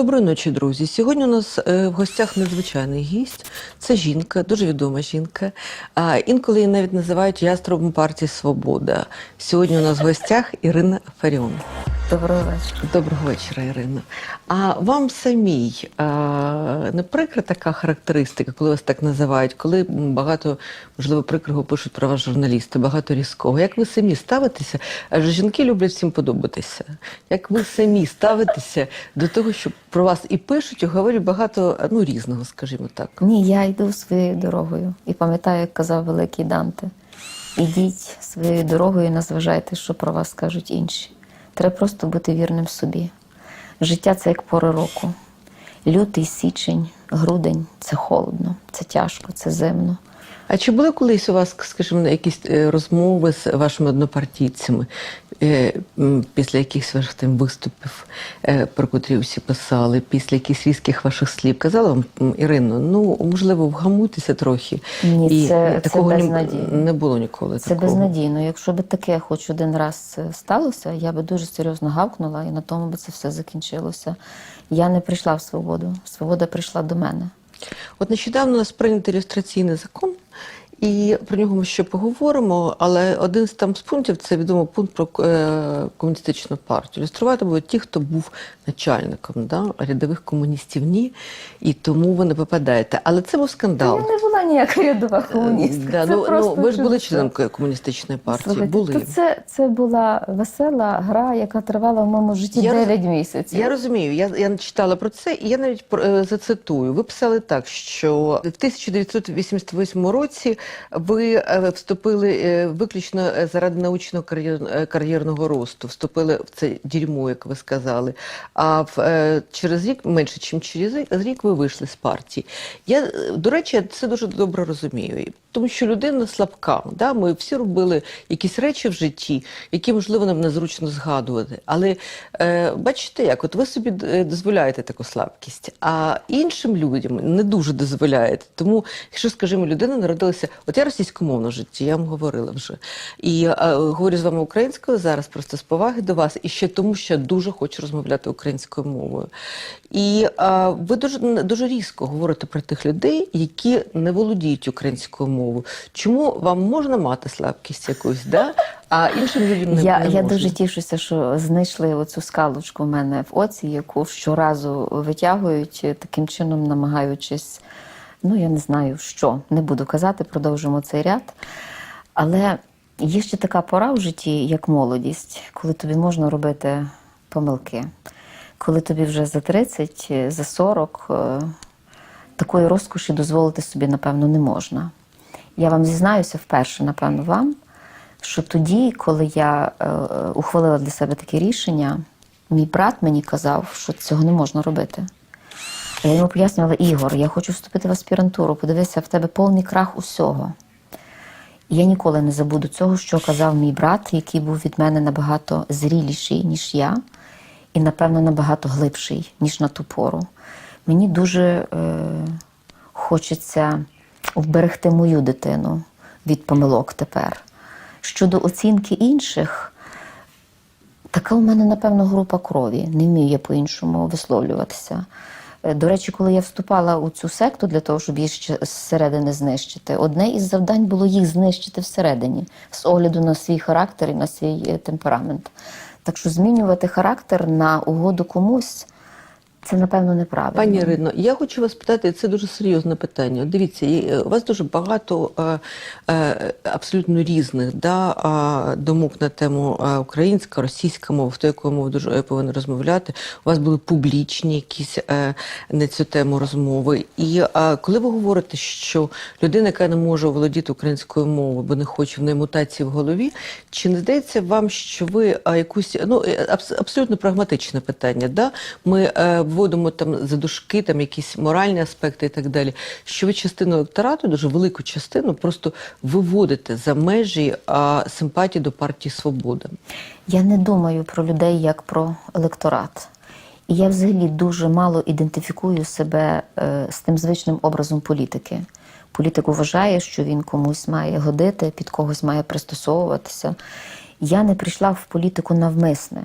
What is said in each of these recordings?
Доброї ночі, друзі. Сьогодні у нас е, в гостях надзвичайний гість. Це жінка, дуже відома жінка. А інколи її навіть називають яструбом партії Свобода. Сьогодні у нас в гостях Ірина Фаріон. Доброго вечора. Доброго вечора, Ірина. А вам самій а, не прикра така характеристика, коли вас так називають, коли багато, можливо, прикрого пишуть про вас журналісти, багато різкого. Як ви самі ставитеся? Адже жінки люблять всім подобатися. Як ви самі ставитеся до того, що про вас і пишуть, і говорять багато ну, різного, скажімо так. Ні, я йду своєю дорогою. І пам'ятаю, як казав великий Данте: ідіть своєю дорогою і не зважайте, що про вас скажуть інші. Треба просто бути вірним собі. Життя це як пори року. Лютий, січень, грудень це холодно, це тяжко, це зимно. А чи були колись у вас, скажімо, якісь е, розмови з вашими однопартійцями після якихось ваших там виступів, е, про котрі всі писали, після якихось різких ваших слів? Казала вам Ірино, ну можливо, вгамуйтеся трохи. Ні, І це- це такого ні- безнадійно. не було ніколи. Це такого. безнадійно. Якщо би таке хоч один раз е, сталося, я би дуже серйозно гавкнула і на тому би це все закінчилося. Я не прийшла в свободу. Свобода прийшла до мене. От нещодавно у нас прийнятий ілюстраційний закон, і про нього ми ще поговоримо. Але один з там з пунктів це відомо пункт про е, комуністичну партію. Ілюструвати будуть ті, хто був начальником, да? рядових комуністів ні, і тому ви не попадаєте. Але це був скандал. Ніяка рядова комуністка. Е, Да, Це ну, ну, ви ж були членом комуністичної партії. Слухайте, були. то це, це була весела гра, яка тривала в моєму житті Я роз- 9 місяців. Я розумію, я, я читала про це, і я навіть про- е, зацитую. Ви писали так, що в 1988 році ви е, вступили виключно заради научного кар'єрного росту, вступили в це дерьмо, як ви сказали. А в, е, через рік, менше ніж через рік, ви вийшли з партії. Я, до речі, це дуже добре розумію. Тому що людина слабка. Да? Ми всі робили якісь речі в житті, які, можливо, нам незручно згадувати. Але е, бачите, як от ви собі е, дозволяєте таку слабкість, а іншим людям не дуже дозволяєте. Тому, якщо, скажімо, людина народилася, от я російськомовна в житті, я вам говорила вже. І е, говорю з вами українською зараз просто з поваги до вас, і ще тому, що я дуже хочу розмовляти українською мовою. І е, ви дуже, дуже різко говорите про тих людей, які не володіють українською мовою. Чому вам можна мати слабкість якусь, да? а іншим людям не, Я, не я можна? дуже тішуся, що знайшли оцю скалочку в мене в оці, яку щоразу витягують, таким чином намагаючись, ну я не знаю що, не буду казати, продовжимо цей ряд. Але є ще така пора в житті, як молодість, коли тобі можна робити помилки. Коли тобі вже за 30, е, за 40, е, такої розкоші дозволити собі, напевно, не можна. Я вам зізнаюся вперше, напевно, вам, що тоді, коли я е, ухвалила для себе таке рішення, мій брат мені казав, що цього не можна робити. Я йому пояснювала, Ігор, я хочу вступити в аспірантуру, подивися, в тебе повний крах усього. І я ніколи не забуду цього, що казав мій брат, який був від мене набагато зріліший, ніж я, і, напевно, набагато глибший, ніж на ту пору. Мені дуже е, хочеться вберегти мою дитину від помилок тепер. Щодо оцінки інших, така у мене, напевно, група крові. Не вмію я по-іншому висловлюватися. Е, До речі, коли я вступала у цю секту для того, щоб їх ще зсередини знищити, одне із завдань було їх знищити всередині, з огляду на свій характер і на свій е, темперамент. Так що змінювати характер на угоду комусь це, напевно, неправильно. Пані Ірино, я хочу вас питати, це дуже серйозне питання. Дивіться, е, у вас дуже багато е, е, абсолютно різних да, думок на тему українська, російська мова, хто якою мовою дуже повинен розмовляти. У вас були публічні якісь на цю тему розмови. І коли ви говорите, що людина, яка не може володіти українською мовою, бо не хоче в неї мутації в голові, чи не здається вам, що ви якусь ну абс- абсолютно прагматичне питання? Да? Ми е, там за дужки там якісь моральні аспекти і так далі. Що ви частину електорату, дуже велику частину, просто виводите за межі а, симпатії до партії Свобода. Я не думаю про людей як про електорат. І я взагалі дуже мало ідентифікую себе е, з тим звичним образом політики. Політик вважає, що він комусь має годити, під когось має пристосовуватися. Я не прийшла в політику навмисне.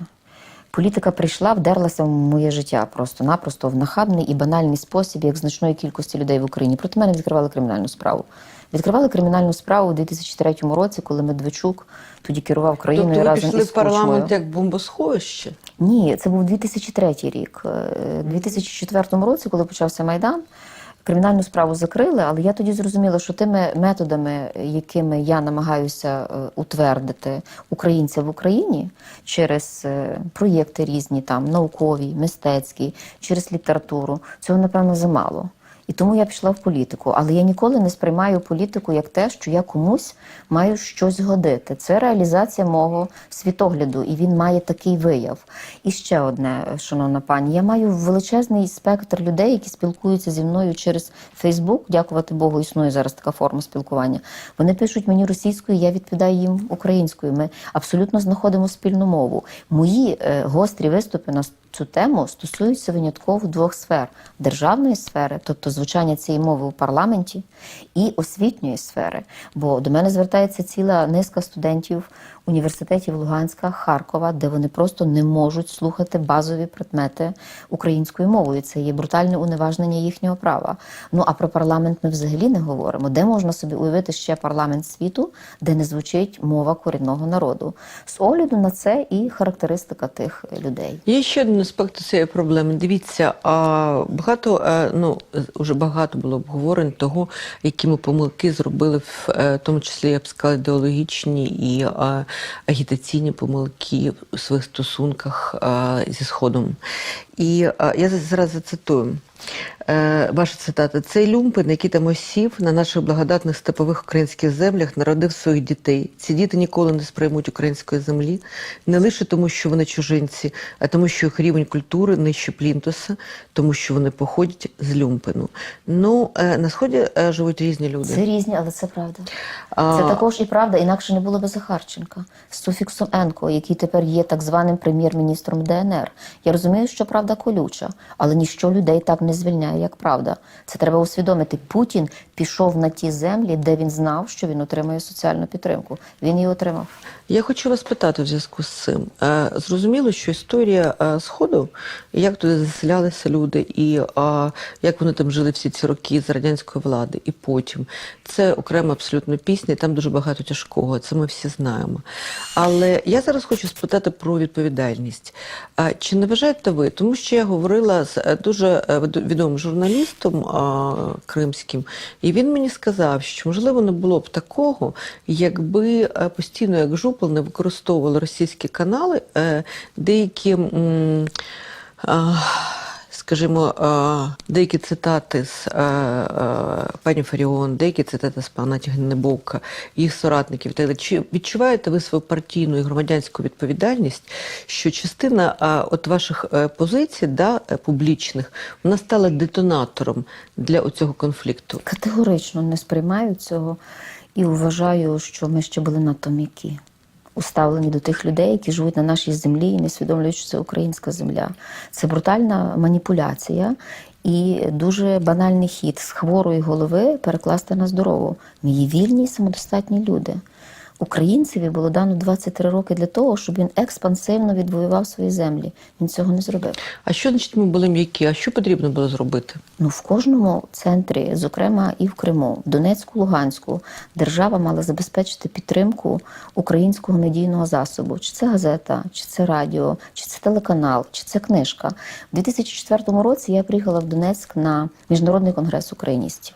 Політика прийшла, вдерлася в моє життя просто-напросто в нахабний і банальний спосіб, як значної кількості людей в Україні. Проти мене відкривали кримінальну справу. Відкривали кримінальну справу у 2003 році, коли Медведчук тоді керував країною Тобто ви разом пішли із в парламент як бомбосховище? Ні, це був 2003 рік. Е, У 2004 році, коли почався Майдан, кримінальну справу закрили, але я тоді зрозуміла, що тими методами, якими я намагаюся е, утвердити українця в Україні через е, проєкти різні, там наукові, мистецькі, через літературу, цього напевно замало. І тому я пішла в політику. Але я ніколи не сприймаю політику як те, що я комусь маю щось годити. Це реалізація мого світогляду, і він має такий вияв. І ще одне, шановна пані, я маю величезний спектр людей, які спілкуються зі мною через Фейсбук. Дякувати Богу, існує зараз така форма спілкування. Вони пишуть мені російською, я відповідаю їм українською. Ми абсолютно знаходимо спільну мову. Мої е, гострі виступи на цю тему стосуються винятково двох сфер: державної сфери, тобто звучання цієї мови у парламенті, і освітньої сфери. Бо до мене звертається ціла низка студентів університетів Луганська, Харкова, де вони просто не можуть слухати базові предмети українською мовою. Це є брутальне уневажнення їхнього права. Ну а про парламент ми взагалі не говоримо. Де можна собі уявити ще парламент світу, де не звучить мова корінного народу? З огляду на це і характеристика тих людей. Є ще один аспект цієї проблеми. Дивіться, багато е, ну вже багато було обговорень того, які ми помилки зробили, в е, тому числі я б сказала, ідеологічні і е, агітаційні помилки у своїх стосунках зі сходом. І е, я зараз зацитую. Е, Ваша цитата: цей люмпин, який там осів на наших благодатних степових українських землях, народив своїх дітей. Ці діти ніколи не сприймуть української землі, не лише тому, що вони чужинці, а тому, що їх рівень культури нижче плінтуса, тому що вони походять з люмпину. Ну е, на сході живуть різні люди. Це різні, але це правда. А, Це також і правда, інакше не було би Захарченка з суфіксом Енко, який тепер є так званим прем'єр-міністром ДНР. Я розумію, що правда колюча, але ніщо людей так не звільняє, як правда. Це треба усвідомити. Путін пішов на ті землі, де він знав, що він отримає соціальну підтримку. Він її отримав. Я хочу вас питати в зв'язку з цим. Е, Зрозуміло, що історія е, Сходу, як туди заселялися люди, і е, як вони там жили всі ці роки з радянської влади, і потім це окрема абсолютно пісня, і там дуже багато тяжкого. Це ми всі знаємо. Але я зараз хочу спитати про відповідальність. Чи не вважаєте ви, тому що я говорила з е, дуже е, відомим журналістом е, кримським, і він мені сказав, що можливо не було б такого, якби е, постійно як жупел не використовували російські канали, е, деякі. Скажімо, деякі цитати з е, е, пані Фаріон, деякі цитати з пана Тягнебовка, їх соратників. і. Чи відчуваєте ви свою партійну і громадянську відповідальність, що частина от ваших позицій, да, публічних, вона стала детонатором для оцього конфлікту? Категорично не сприймаю цього і вважаю, що ми ще були надто м'які. Уставлені до тих людей, які живуть на нашій землі і не свідомлюють, що це українська земля. Це брутальна маніпуляція і дуже банальний хід з хворої голови перекласти на здорову. Ми є вільні самодостатні люди. Українцеві було дано 23 роки для того, щоб він експансивно відвоював свої землі. Він цього не зробив. А що значить ми були м'які? А що потрібно було зробити? Ну, в кожному центрі, зокрема і в Криму, в Донецьку, Луганську, держава мала забезпечити підтримку українського медійного засобу. Чи це газета, чи це радіо, чи це телеканал, чи це книжка. У 2004 році я приїхала в Донецьк на міжнародний конгрес україністів.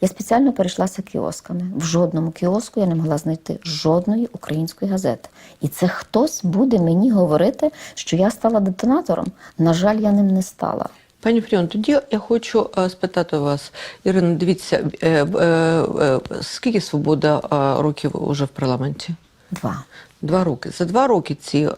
Я спеціально перейшлася кіосками. В жодному кіоску я не могла знайти жодної української газети. І це хтось буде мені говорити, що я стала детонатором. На жаль, я ним не стала. Пані Фріон, тоді я хочу е, спитати вас, Ірина, дивіться, е, е, скільки свобода років уже в парламенті? Два. Два роки. За два роки ці,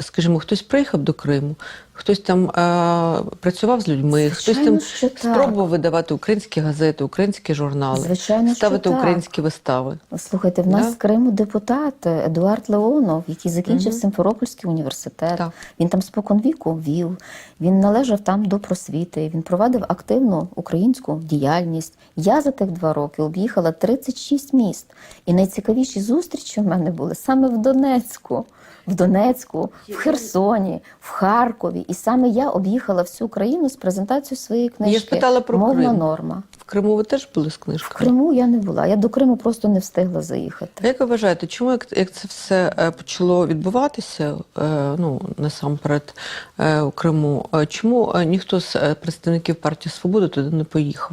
скажімо, хтось приїхав до Криму, хтось там е, працював з людьми, хтось Звичайно, там що так. спробував видавати українські газети, українські журнали, Звичайно, що ставити так. українські вистави. Слухайте, в нас Да. в Криму депутат Едуард Леонов, який закінчив Симферопольський університет. Так. Він там спокон віку вів. Він належав там до просвіти. Він провадив активну українську діяльність. Я за тих два роки об'їхала 36 міст. І найцікавіші зустрічі в мене були саме в Донецьку. В Донецьку, в Херсоні, в Харкові. І саме я об'їхала всю країну з презентацією своєї книжки. Я ж питала про Мовна Крим. норма. В Криму ви теж були з В? Криму я не була. Я до Криму просто не встигла заїхати. А Як ви вважаєте, чому як, як це все е, почало відбуватися, е, ну насамперед е, у Криму, чому ніхто з представників партії Свобода туди не поїхав?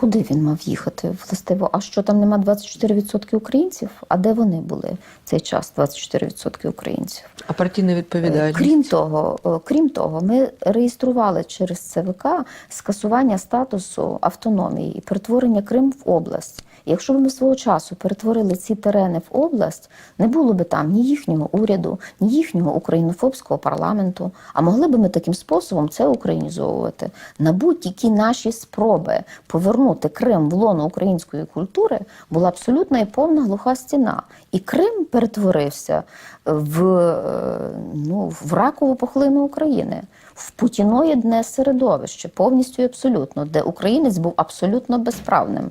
Куди він мав їхати? Властиво, а що там нема 24% українців? А де вони були в цей час? 24% українців. А партійна Е, відповідальність? Крім того, е, крім того, ми реєстрували через ЦВК скасування статусу автономії і перетворення Крим в область. Якщо б ми свого часу перетворили ці терени в область, не було би там ні їхнього уряду, ні їхнього українофобського парламенту. А могли би ми таким способом це українізовувати. На будь-які наші спроби повернути Крим в лоно української культури була абсолютна і повна глуха стіна. І Крим перетворився в, е, ну, в ракову пухлину України, в путіноїдне середовище, повністю і абсолютно, де українець був абсолютно безправним.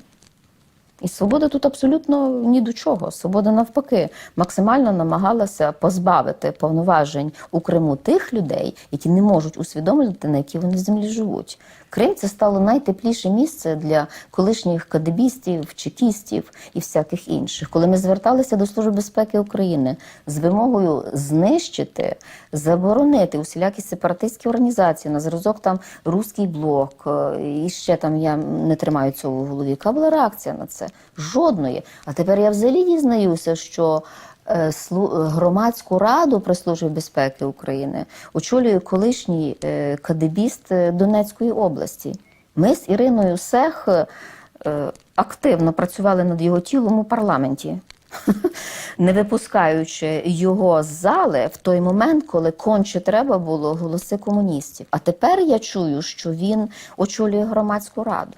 І свобода тут абсолютно ні до чого. Свобода навпаки максимально намагалася позбавити повноважень у Криму тих людей, які не можуть усвідомити, на якій вони землі живуть. Крим це стало найтепліше місце для колишніх кадебістів, чекістів і всяких інших. Коли ми зверталися до Служби безпеки України з вимогою знищити, заборонити усілякі сепаратистські організації на зразок там Руський блок, е, і ще там я не тримаю цього в голові. Яка була реакція на це? Жодної. А тепер я взагалі дізнаюся, що громадську раду при службі безпеки України очолює колишній е, кадебіст е, Донецької області. Ми з Іриною Сех е, активно працювали над його тілом у парламенті. Не випускаючи його з зали в той момент, коли конче треба було голоси комуністів. А тепер я чую, що він очолює громадську раду.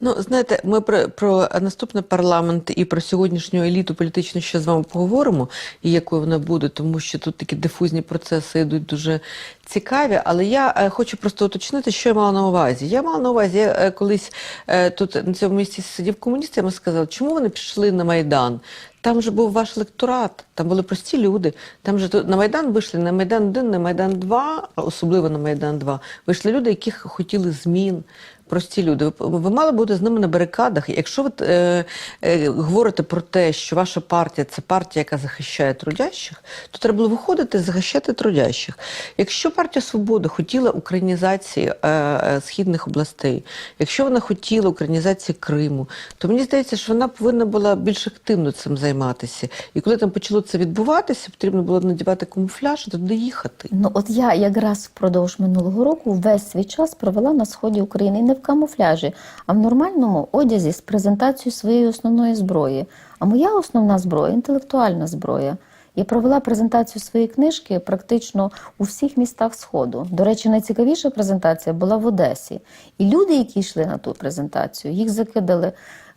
Ну, знаєте, ми про, про наступний парламент і про сьогоднішню еліту політичну ще з вами поговоримо, і якою вона буде, тому що тут такі дифузні процеси йдуть дуже цікаві. Але я е, хочу просто уточнити, що я мала на увазі. Я мала на увазі, я е, колись е, тут на цьому місці сидів комуніст, я сказав, чому вони пішли на Майдан? Там же був ваш лекторат, там були прості люди. Там же на Майдан вийшли на Майдан 1, на Майдан 2, особливо на Майдан 2, вийшли люди, які хотіли змін. Прості люди. Ви, ви мали бути з ними на барикадах. Якщо ви е, е, говорите про те, що ваша партія це партія, яка захищає трудящих, то треба було виходити і захищати трудящих. Якщо партія Свобода хотіла українізації е, е, східних областей, якщо вона хотіла українізації Криму, то мені здається, що вона повинна була більш активно цим займатися. І коли там почало це відбуватися, потрібно було надівати камуфляж і туди їхати. Ну от я якраз впродовж минулого року весь свій час провела на сході України і не камуфляжі, а в нормальному одязі з презентацією своєї основної зброї. А моя основна зброя інтелектуальна зброя. Я провела презентацію своєї книжки практично у всіх містах Сходу. До речі, найцікавіша презентація була в Одесі. І люди, які йшли на ту презентацію, їх закидали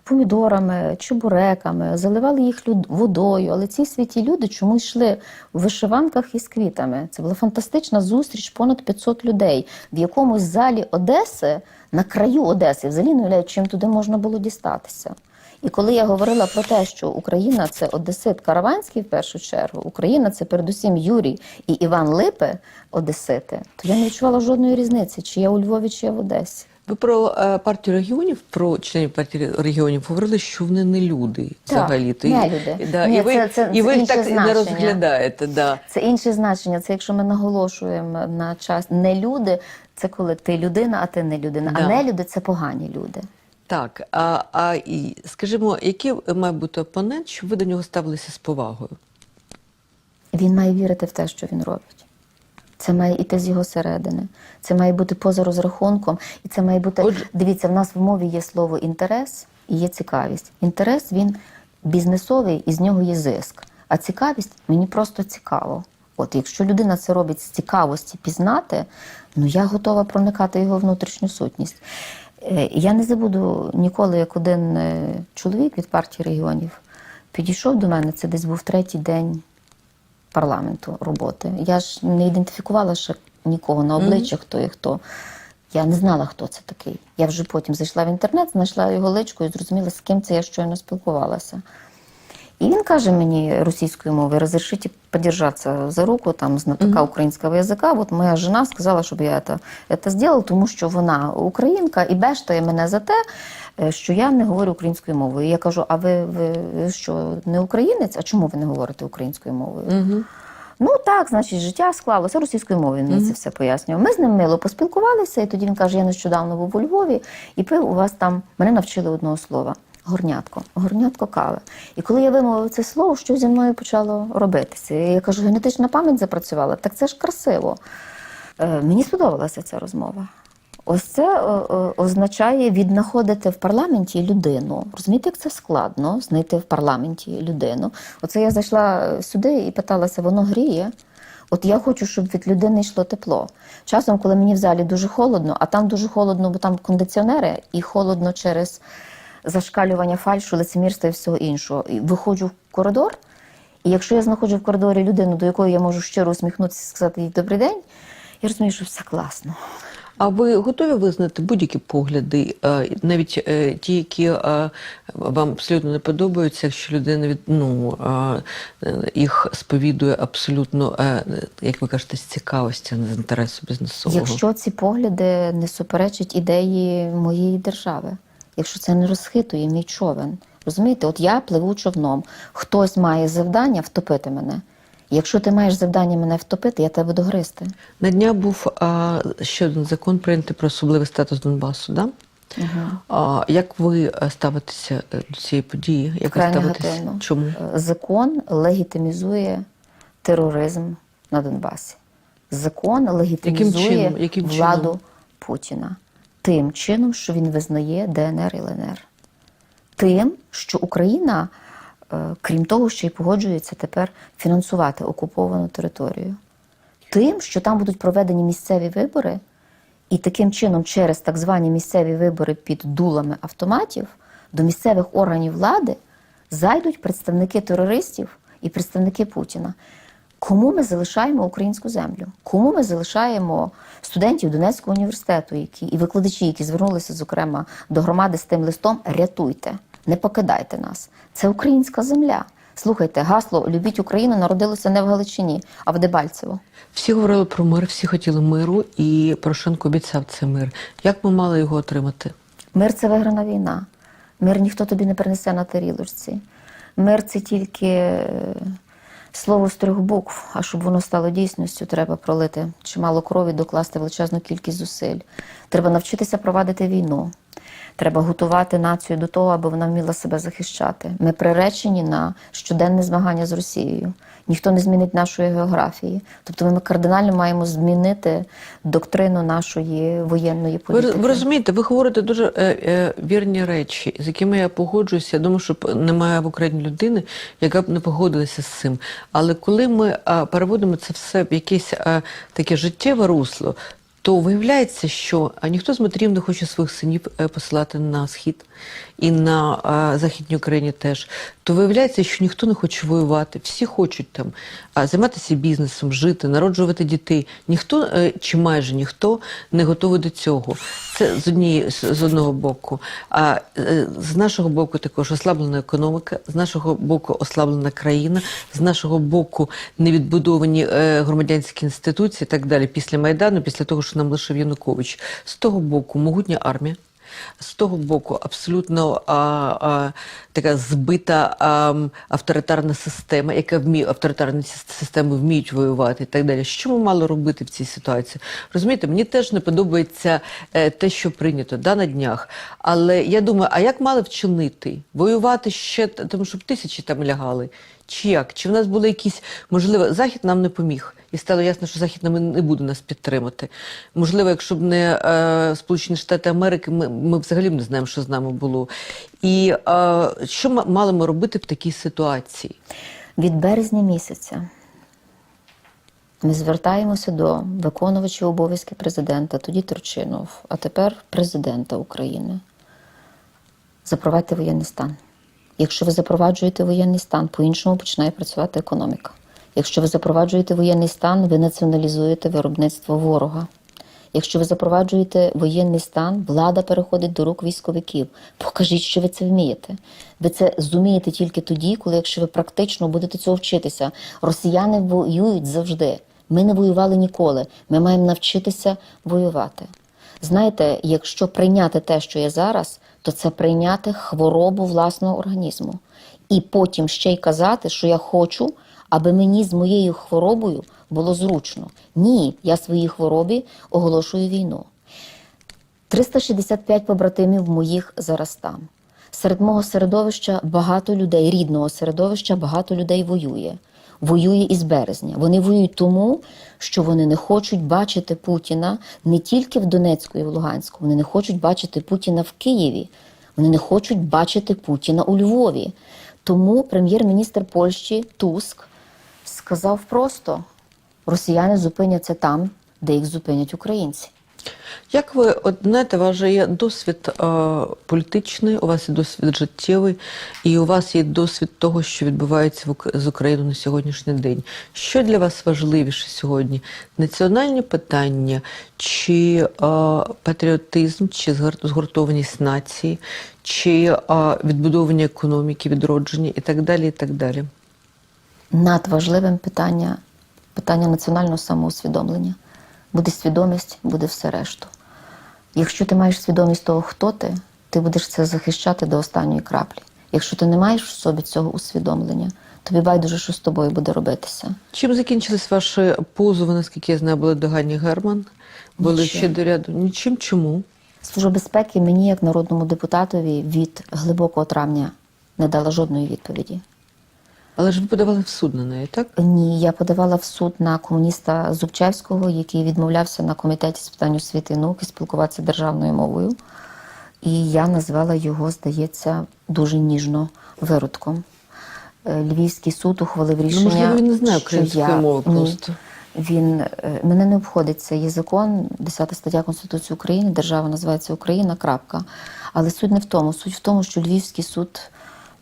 помідорами, чебуреками, заливали їх водою. Але ці святі люди чомусь йшли в вишиванках із квітами. Це була фантастична зустріч, понад 500 людей в якомусь залі Одеси, на краю Одеси, взагалі не уявляю, чим туди можна було дістатися. І коли я говорила про те, що Україна це Одесит Караванський в першу чергу, Україна це передусім Юрій і Іван Липи, Одесити, то я не відчувала жодної різниці, чи я у Львові, чи я в Одесі. Ви про е, партію регіонів, про членів партії регіонів говорили, що вони не люди взагалі. То не люди. і- Да, Ні, і ви, це- це- і ви це так і не розглядаєте. Да. Це інше значення. Це якщо ми наголошуємо на час не люди, це коли ти людина, а ти не людина. Да. А не люди це погані люди. Так, а, а і, скажімо, який має бути опонент, щоб ви до нього ставилися з повагою? Він має вірити в те, що він робить. Це має йти з його середини. Це має бути поза розрахунком. І це має бути. Отже- Дивіться, в нас в мові є слово інтерес і є цікавість. Інтерес він бізнесовий, і з нього є зиск. А цікавість мені просто цікаво. От якщо людина це робить з цікавості пізнати, ну я готова проникати його внутрішню сутність. Е, Я не забуду ніколи, як один е, чоловік від партії регіонів підійшов до мене, це десь був третій день парламенту роботи. Я ж не ідентифікувала ще нікого на обличчя, хто і хто. Я не знала, хто це такий. Я вже потім зайшла в інтернет, знайшла його личку і зрозуміла, з ким це я щойно спілкувалася. І він каже мені російською мовою: разрешите подержатися за руку там знатока українського язика. От моя жена сказала, щоб я це, це зробив, тому що вона українка і бештає мене за те, е, що я не говорю українською мовою. І я кажу: а ви, ви, що, не українець? А чому ви не говорите українською мовою? Угу. Ну так, значить, життя склалося російською мовою. Він мені це все пояснював. Ми з ним мило поспілкувалися, і тоді він каже: я нещодавно був у Львові і пив у вас там. Мене навчили одного слова. Горнятко, горнятко кави. І коли я вимовив це слово, що зі мною почало робитися? І я кажу, генетична пам'ять запрацювала. Так це ж красиво. Е, мені сподобалася ця розмова. Ось це означає віднаходити в парламенті людину. Розумієте, як це складно знайти в парламенті людину. Оце я зайшла сюди і питалася, воно гріє. От я хочу, щоб від людини йшло тепло. Часом, коли мені в залі дуже холодно, а там дуже холодно, бо там кондиціонери, і холодно через зашкалювання фальшу, лицемірства і всього іншого. І виходжу в коридор, і якщо я знаходжу в коридорі людину, до якої я можу щиро усміхнутися і сказати їй добрий день, я розумію, що все класно. А ви готові визнати будь-які погляди, е, навіть е, ті, які е, вам абсолютно не подобаються, якщо людина від ну їх сповідує абсолютно, як ви кажете, з цікавості, не з інтересу бізнесового? Якщо ці погляди не суперечать ідеї моєї держави, якщо це не розхитує мій човен, розумієте, от я пливу човном, хтось має завдання втопити мене. Якщо ти маєш завдання мене втопити, я тебе буду гризти. На дня був а, ще один закон прийнятий про особливий статус Донбасу. Да? Угу. А, як ви е, ставитеся е, до цієї події? Як ви Вкрай ставитесь? негативно. Чому? Е, Закон легітимізує тероризм на Донбасі. Закон легітимізує чином? Яким владу? Путіна тим чином, що він визнає ДНР і ЛНР. Тим, що Україна, е, крім того, ще й погоджується тепер фінансувати окуповану територію. Тим, що там будуть проведені місцеві вибори, і таким чином, через так звані місцеві вибори під дулами автоматів, до місцевих органів влади зайдуть представники терористів і представники Путіна. Кому ми залишаємо українську землю? Кому ми залишаємо студентів Донецького університету, які і викладачі, які звернулися, зокрема, до громади з тим листом рятуйте, не покидайте нас. Це українська земля. Слухайте, гасло Любіть Україну народилося не в Галичині, а в Дебальцево. Всі говорили про мир, всі хотіли миру, і Порошенко обіцяв цей мир. Як ми мали його отримати? Мир це виграна війна. Мир ніхто тобі не принесе на тарілочці. Мир це тільки е, слово з трьох букв. А щоб воно стало дійсністю, треба пролити чимало крові, докласти величезну кількість зусиль. Треба навчитися провадити війну. Треба готувати націю до того, аби вона вміла себе захищати. Ми приречені на щоденне змагання з Росією. Ніхто не змінить нашої географії. Тобто ми кардинально маємо змінити доктрину нашої воєнної політики. ви розумієте, ви говорите дуже е, е, вірні речі, з якими я погоджуюся. Я думаю, що немає в Україні людини, яка б не погодилася з цим. Але коли ми е, переводимо це все в якесь е, таке життєве русло, то виявляється, що ніхто з матерів не хоче своїх синів е, посилати на схід і на е, західній Україні теж. То виявляється, що ніхто не хоче воювати. Всі хочуть там а, займатися бізнесом, жити, народжувати дітей. Ніхто е, чи майже ніхто не готовий до цього. Це з однієї з одного боку. А е, з нашого боку також ослаблена економіка, з нашого боку ослаблена країна, з нашого боку невідбудовані е, громадянські інституції і так далі. Після Майдану, після того, що нам лишив Янукович. З того боку могутня армія. З того боку, абсолютно а, а, така збита а, авторитарна система, яка вміє авторитарні сис- системи вміють воювати і так далі. Що ми мали робити в цій ситуації? Розумієте, мені теж не подобається е, те, що прийнято да, на днях. Але я думаю, а як мали вчинити? Воювати ще тому, щоб тисячі там лягали? Чи як? Чи в нас були якісь можливо, захід нам не поміг, і стало ясно, що захід нам не буде нас підтримати. Можливо, якщо б не е, Сполучені Штати Америки, ми, ми взагалі не знаємо, що з нами було. І е, що ма- мали ми робити в такій ситуації? Від березня місяця ми звертаємося до виконувача обов'язки президента, тоді Турчинов, а тепер президента України. Запровадьте воєнний стан. Якщо ви запроваджуєте воєнний стан, по-іншому починає працювати економіка. Якщо ви запроваджуєте воєнний стан, ви націоналізуєте виробництво ворога. Якщо ви запроваджуєте воєнний стан, влада переходить до рук військовиків. Покажіть, що ви це вмієте. Ви це зумієте тільки тоді, коли якщо ви практично будете цього вчитися. Росіяни воюють завжди. Ми не воювали ніколи. Ми маємо навчитися воювати. Знаєте, якщо прийняти те, що є зараз, то це прийняти хворобу власного організму. І потім ще й казати, що я хочу, аби мені з моєю хворобою було зручно. Ні, я своїй хворобі оголошую війну. 365 побратимів моїх зараз там. Серед мого середовища багато людей, рідного середовища, багато людей воює. Воює із березня. Вони воюють тому, що вони не хочуть бачити Путіна не тільки в Донецьку і в Луганську, вони не хочуть бачити Путіна в Києві, вони не хочуть бачити Путіна у Львові. Тому прем'єр-міністр Польщі Туск сказав просто: росіяни зупиняться там, де їх зупинять українці. Як ви от знаєте, у вас же є досвід е, політичний, у вас є досвід життєвий, і у вас є досвід того, що відбувається в з Україною на сьогоднішній день. Що для вас важливіше сьогодні? Національні питання, чи е, патріотизм, чи згуртованість нації, чи е, відбудовування економіки, відродження і так далі, і так далі. надважливим питання, питання національного самоусвідомлення. Буде свідомість, буде все решту. Якщо ти маєш свідомість того, хто ти, ти будеш це захищати до останньої краплі. Якщо ти не маєш в собі цього усвідомлення, тобі байдуже, що з тобою буде робитися. Чим закінчились ваші позови, наскільки я знаю, були до Гані Герман? Були Нічим. ще до ряду. Нічим чому? Служба безпеки мені, як народному депутатові, від глибокого травня не дала жодної відповіді. Але ж ви подавали в суд на неї, так? Ні, я подавала в суд на комуніста Зубчевського, який відмовлявся на комітеті з питань освіти і науки спілкуватися державною мовою. І я назвала його, здається, дуже ніжно виродком. Е, Львівський суд ухвалив рішення. Ну, можливо, він не знає української я- мови Ні. Він е, мене не обходить. Це є закон, 10 стаття Конституції України, держава називається Україна. Крапка. Але суть не в тому. Суть в тому, що Львівський суд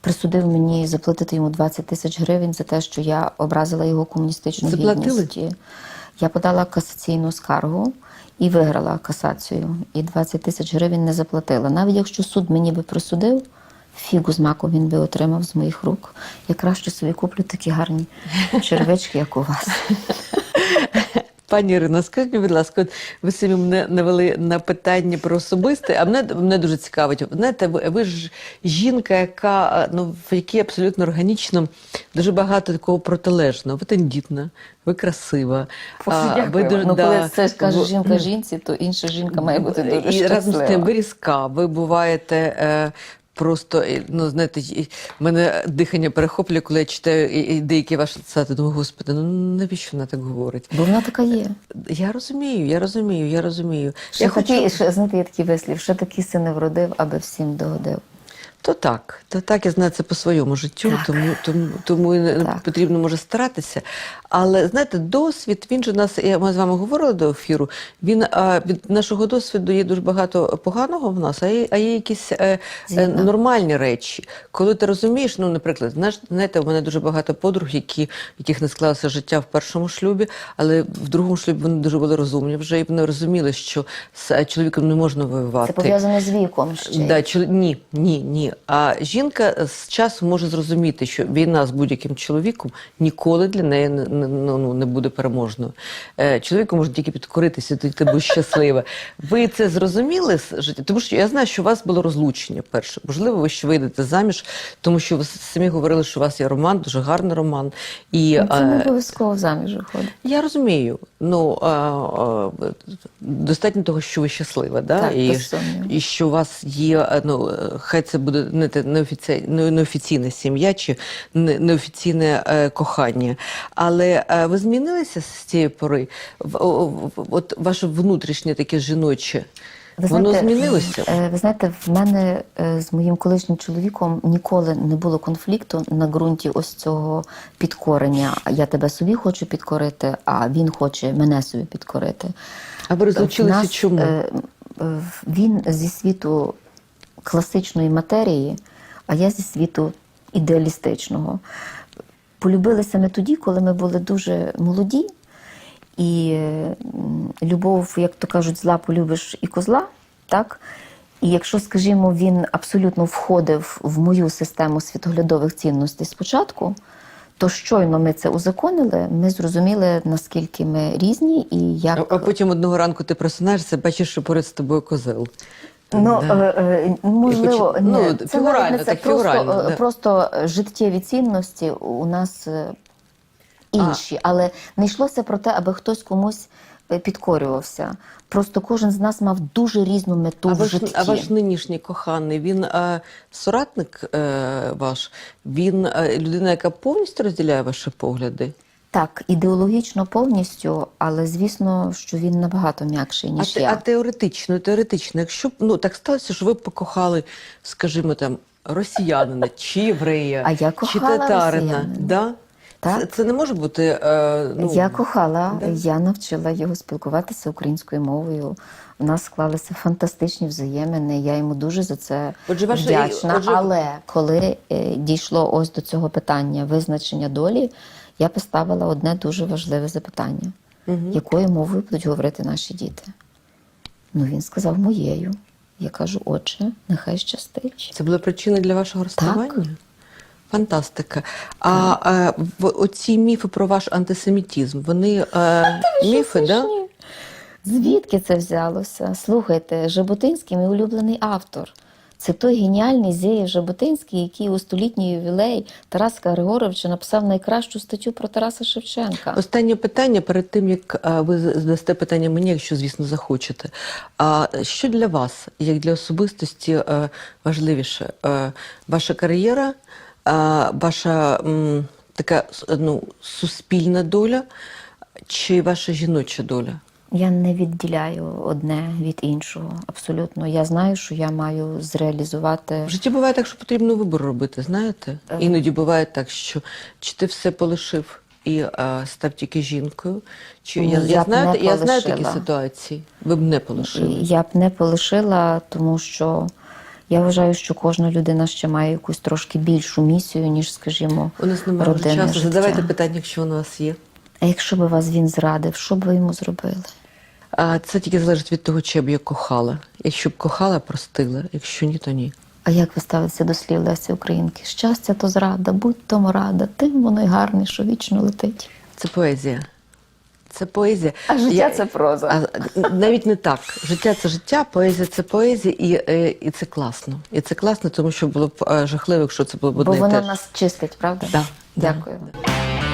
присудив мені заплатити йому 20 тисяч гривень за те, що я образила його комуністичну Заплатили? гідність. Я подала касаційну скаргу і виграла касацію. І 20 тисяч гривень не заплатила. Навіть якщо суд мені би присудив, фігу з маком він би отримав з моїх рук. Я краще собі куплю такі гарні червички, як у вас. Пані Ірино, скажіть, будь ласка, от ви самі мене навели на питання про особисте, а мене, мене дуже цікавить. Ви Знаєте, ви, ви ж жінка, яка ну, в якій абсолютно органічно дуже багато такого протилежного. Ви тендітна, ви красива. а, ви дуже- ну, да, коли це ж каже жінка жінці, то інша жінка має бути дуже і разом з тим ви різка, ви буваєте. Просто е, ну знаєте, мене дихання перехоплює, коли я читаю деякі ваші цитати. Думаю, господи, ну навіщо вона так говорить? Бо вона така є. Я розумію, я розумію, я розумію. Ще я ще, знаєте, я такий вислів, що такий син не вродив, аби всім догодив. То так, то так, я знаю це по своєму життю, Так. тому, тому, тому не- потрібно може старатися. Але знаєте, досвід, він же нас, я- ми з вами говорили до ефіру, він а, від нашого досвіду є дуже багато поганого в нас, а є, а є якісь е, е, нормальні речі. Коли ти розумієш, ну, наприклад, знаєш, знаєте, у мене дуже багато подруг, які, яких не склалося життя в першому шлюбі, але в другому шлюбі вони дуже були розумні вже, і вони розуміли, що з чоловіком не можна воювати. Це пов'язано з віком ще. Да, чол... Ні, ні, ні. А жінка з часом може зрозуміти, що війна з будь-яким чоловіком ніколи для неї не, не, ну, ну, не буде переможною. Е, чоловіку може тільки підкоритися, тоді ти будеш щаслива. Ви це зрозуміли з життя? Тому що я знаю, що у вас було розлучення перше. Можливо, ви ще вийдете заміж, тому що ви самі говорили, що у вас є роман, дуже гарний роман. І, Ну, Це не обов'язково заміж виходить. я розумію. Ну а, а, достатньо того, що ви щаслива, да? Так, і, і що у вас є, е, ну е, хай це буде неофіційна сім'я чи неофіційне е, кохання. Але е, ви змінилися з цієї пори? От ваше внутрішнє таке жіноче. Ви Воно змінилося? е, Ви знаєте, в мене з моїм колишнім чоловіком ніколи не було конфлікту на ґрунті ось цього підкорення. Я тебе собі хочу підкорити, а він хоче мене собі підкорити. А ви розлучилися чому? Він зі світу класичної матерії, а я зі світу ідеалістичного. Полюбилися ми тоді, коли ми були дуже молоді. І любов, як то кажуть, зла полюбиш і козла, так? І якщо, скажімо, він абсолютно входив в мою систему світоглядових цінностей спочатку, то щойно ми це узаконили, ми зрозуміли, наскільки ми різні і як. А потім одного ранку ти просинаєшся, бачиш, що поряд з тобою козел. Ну, Да. е, е, можливо, І поч- ну, ні, це фігурально, навіть не це так, просто, е, да. просто життєві цінності у нас інші, але не йшлося про те, аби хтось комусь підкорювався. Просто кожен з нас мав дуже різну мету А в ваш, житті. а ваш нинішній коханий, він е, соратник е, ваш, він е, людина, яка повністю розділяє ваші погляди? Так, ідеологічно повністю, але звісно, що він набагато м'якший, ніж те- я. а теоретично, теоретично, якщо б ну так сталося, що ви б покохали, скажімо там, росіянина чи єврея, А я чи татарина, да? Так. Це, це не може бути. Е, ну, я кохала, да? я навчила його спілкуватися українською мовою. У нас склалися фантастичні взаємини. Я йому дуже за це Отже, вдячна. отже- Але коли е, дійшло ось до цього питання визначення долі, я поставила одне дуже важливе запитання: якою мовою будуть говорити наші діти? Ну він сказав моєю. Я кажу, отче, нехай щастить. Це була причина для вашого розставання? Фантастика. А в, оці міфи про ваш антисемітізм, вони е, міфи, да? Звідки це взялося? Слухайте, Жаботинський мій улюблений автор. Це той геніальний Зеєв Жаботинський, який у столітній ювілей Тараса Григоровича написав найкращу статтю про Тараса Шевченка. Останнє питання перед тим, як ви задасте питання мені, якщо, звісно, захочете. А що для вас, як для особистості, е, важливіше? Е, Ваша кар'єра, е, ваша така ну, суспільна доля чи ваша жіноча доля? Я не відділяю одне від іншого. Абсолютно. Я знаю, що я маю зреалізувати. В житті буває так, що потрібно вибор робити, знаєте? Е. Іноді буває так, що чи ти все полишив і е, став тільки жінкою, чи я, я я, знаю, я знаю такі ситуації. Ви б не полишили. Я б не полишила, тому що я вважаю, що кожна людина ще має якусь трошки більшу місію, ніж, скажімо, У нас немає часу. життя. Задавайте питання, якщо воно у вас є. А якщо б вас він зрадив, що б ви йому зробили? А це тільки залежить від того, чи я б я кохала. Якщо б кохала, простила. Якщо ні, то ні. А як ви ставитеся до слів Лесі Українки? Щастя то зрада, будь тому рада, тим воно й гарне, що вічно летить. Це поезія. Це поезія. А життя Я- це проза. А, навіть не так. Життя це життя, поезія це поезія, і, е, і це класно. І це класно, тому що було б е, жахливо, якщо це було б Бо одне воно те нас чистить, правда? Да, да, Дякую. да.